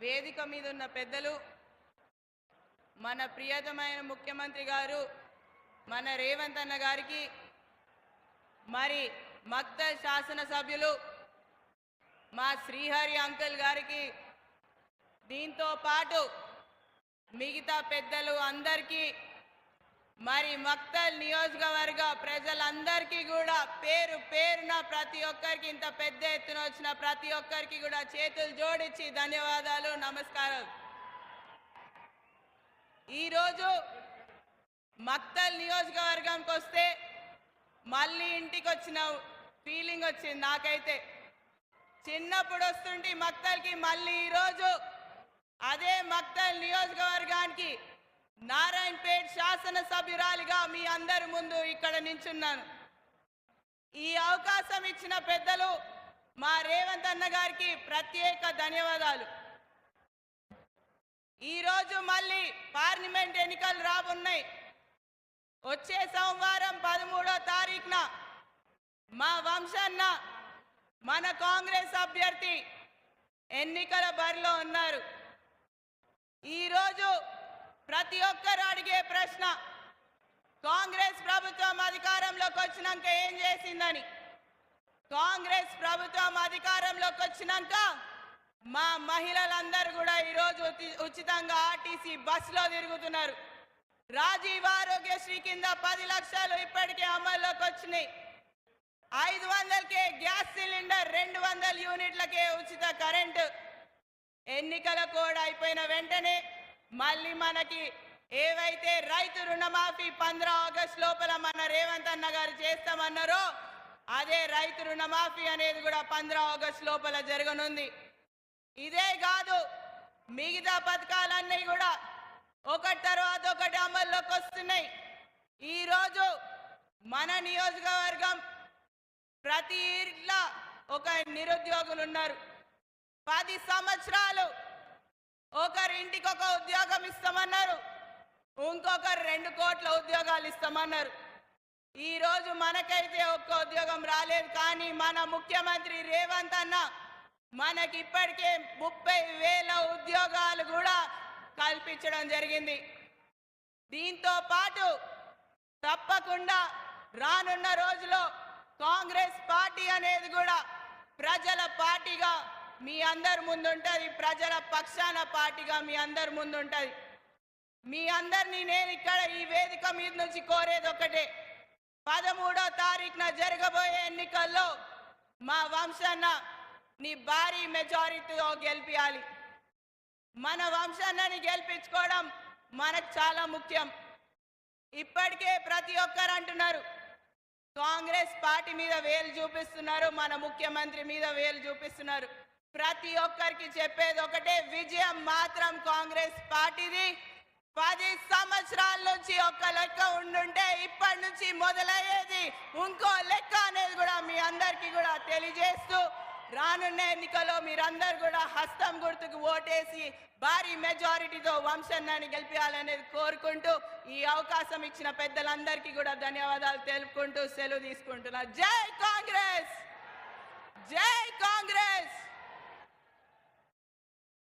వేదిక మీద ఉన్న పెద్దలు మన ప్రియతమైన ముఖ్యమంత్రి గారు మన రేవంత్ అన్న గారికి మరి మక్త శాసనసభ్యులు మా శ్రీహరి అంకుల్ గారికి దీంతో పాటు మిగతా పెద్దలు అందరికీ మరి మక్తల్ నియోజకవర్గ ప్రజలందరికీ కూడా పేరు పేరున ప్రతి ఒక్కరికి ఇంత పెద్ద ఎత్తున వచ్చిన ప్రతి ఒక్కరికి కూడా చేతులు జోడించి ధన్యవాదాలు నమస్కారాలు. ఈరోజు మక్తల్ నియోజకవర్గంకి వస్తే మళ్ళీ ఇంటికి వచ్చిన ఫీలింగ్ వచ్చింది నాకైతే. చిన్నప్పుడు వస్తుంటే మక్తల్కి మళ్ళీ ఈరోజు అదే మక్తల్ నియోజకవర్గానికి నారాయణపేట్ శాసనసభ్యురాలిగా మీ అందరి ముందు ఇక్కడ నించున్నాను. ఈ అవకాశం ఇచ్చిన పెద్దలు మా రేవంత్ అన్న గారికి ప్రత్యేక ధన్యవాదాలు. ఈరోజు మళ్ళీ పార్లమెంట్ ఎన్నికలు రాబున్నాయి. వచ్చే సోమవారం పదమూడో తారీఖున మా వంశన్న మన కాంగ్రెస్ అభ్యర్థి ఎన్నికల బరిలో ఉన్నారు. ఈరోజు ప్రతి ఒక్కరు అడిగే ప్రశ్న కాంగ్రెస్ ప్రభుత్వం అధికారంలోకి వచ్చినాక ఏం చేసిందని? కాంగ్రెస్ ప్రభుత్వం అధికారంలోకి వచ్చినాక మా మహిళలందరూ కూడా ఈరోజు ఉచితంగా ఆర్టీసీ బస్సులో తిరుగుతున్నారు. రాజీవ్ ఆరోగ్యశ్రీ కింద పది లక్షలు ఇప్పటికే అమల్లోకి వచ్చినాయి. ఐదు వందలకే గ్యాస్ సిలిండర్ రెండు వందల యూనిట్లకే ఉచిత కరెంటు. ఎన్నికల కోడ్ అయిపోయిన వెంటనే మళ్ళీ మనకి ఏవైతే రైతు రుణమాఫీ పంద్రా ఆగస్ట్ లోపల మన రేవంత్ అన్న గారు చేస్తామన్నారో అదే రైతు రుణమాఫీ అనేది కూడా పంద్రా ఆగస్ట్ లోపల జరగనుంది. ఇదే కాదు మిగతా పథకాలన్నీ కూడా ఒకటి తర్వాత ఒకటి అమల్లోకి వస్తున్నాయి. ఈరోజు మన నియోజకవర్గం ప్రతి ఇంట్లో ఒక నిరుద్యోగులు ఉన్నారు. పది సంవత్సరాలు ఒకరి ఇంటికి ఒక ఉద్యోగం ఇస్తామన్నారు. ఇంకొకరు రెండు కోట్ల ఉద్యోగాలు ఇస్తామన్నారు. ఈ రోజు మనకైతే ఒక్క ఉద్యోగం రాలేదు కానీ మన ముఖ్యమంత్రి రేవంత్ అన్న మనకి ఇప్పటికే ముప్పై వేల ఉద్యోగాలు కూడా కల్పించడం జరిగింది. దీంతో పాటు తప్పకుండా రానున్న రోజులో కాంగ్రెస్ పార్టీ అనేది కూడా ప్రజల పార్టీగా మీ అందరి ముందుంటుంది ప్రజల పక్షాన పార్టీగా మీ అందరి ముందుంటుంది. మీ అందరినీ నేను ఇక్కడ ఈ వేదిక మీద నుంచి కోరేది ఒకటే. పదమూడో తారీఖున జరగబోయే ఎన్నికల్లో మా వంశన్న నీ భారీ మెజారిటీతో గెలిపించాలి మన వంశాన్నని గెలిపించుకోవడం మనకు చాలా ముఖ్యం. ఇప్పటికే ప్రతి ఒక్కరు అంటున్నారు కాంగ్రెస్ పార్టీ మీద వేలు చూపిస్తున్నారు మన ముఖ్యమంత్రి మీద వేలు చూపిస్తున్నారు. ప్రతి ఒక్కరికి చెప్పేది ఒకటే విజయం మాత్రం కాంగ్రెస్ పార్టీది. పది సంవత్సరాల నుంచి ఒక లెక్క ఉండుంటే ఇప్పటి నుంచి మొదలయ్యేది ఇంకో లెక్క అనేది కూడా మీ అందరికీ కూడా తెలియజేస్తూ రానున్న ఎన్నికల్లో మీరందరూ కూడా హస్తం గుర్తుకు ఓటేసి భారీ మెజారిటీతో వంశన్నాన్ని గెలిపించాలనేది కోరుకుంటూ ఈ అవకాశం ఇచ్చిన పెద్దలందరికీ కూడా ధన్యవాదాలు తెలుపుకుంటూ సెలవు తీసుకుంటున్నా. జై కాంగ్రెస్! జై కాంగ్రెస్!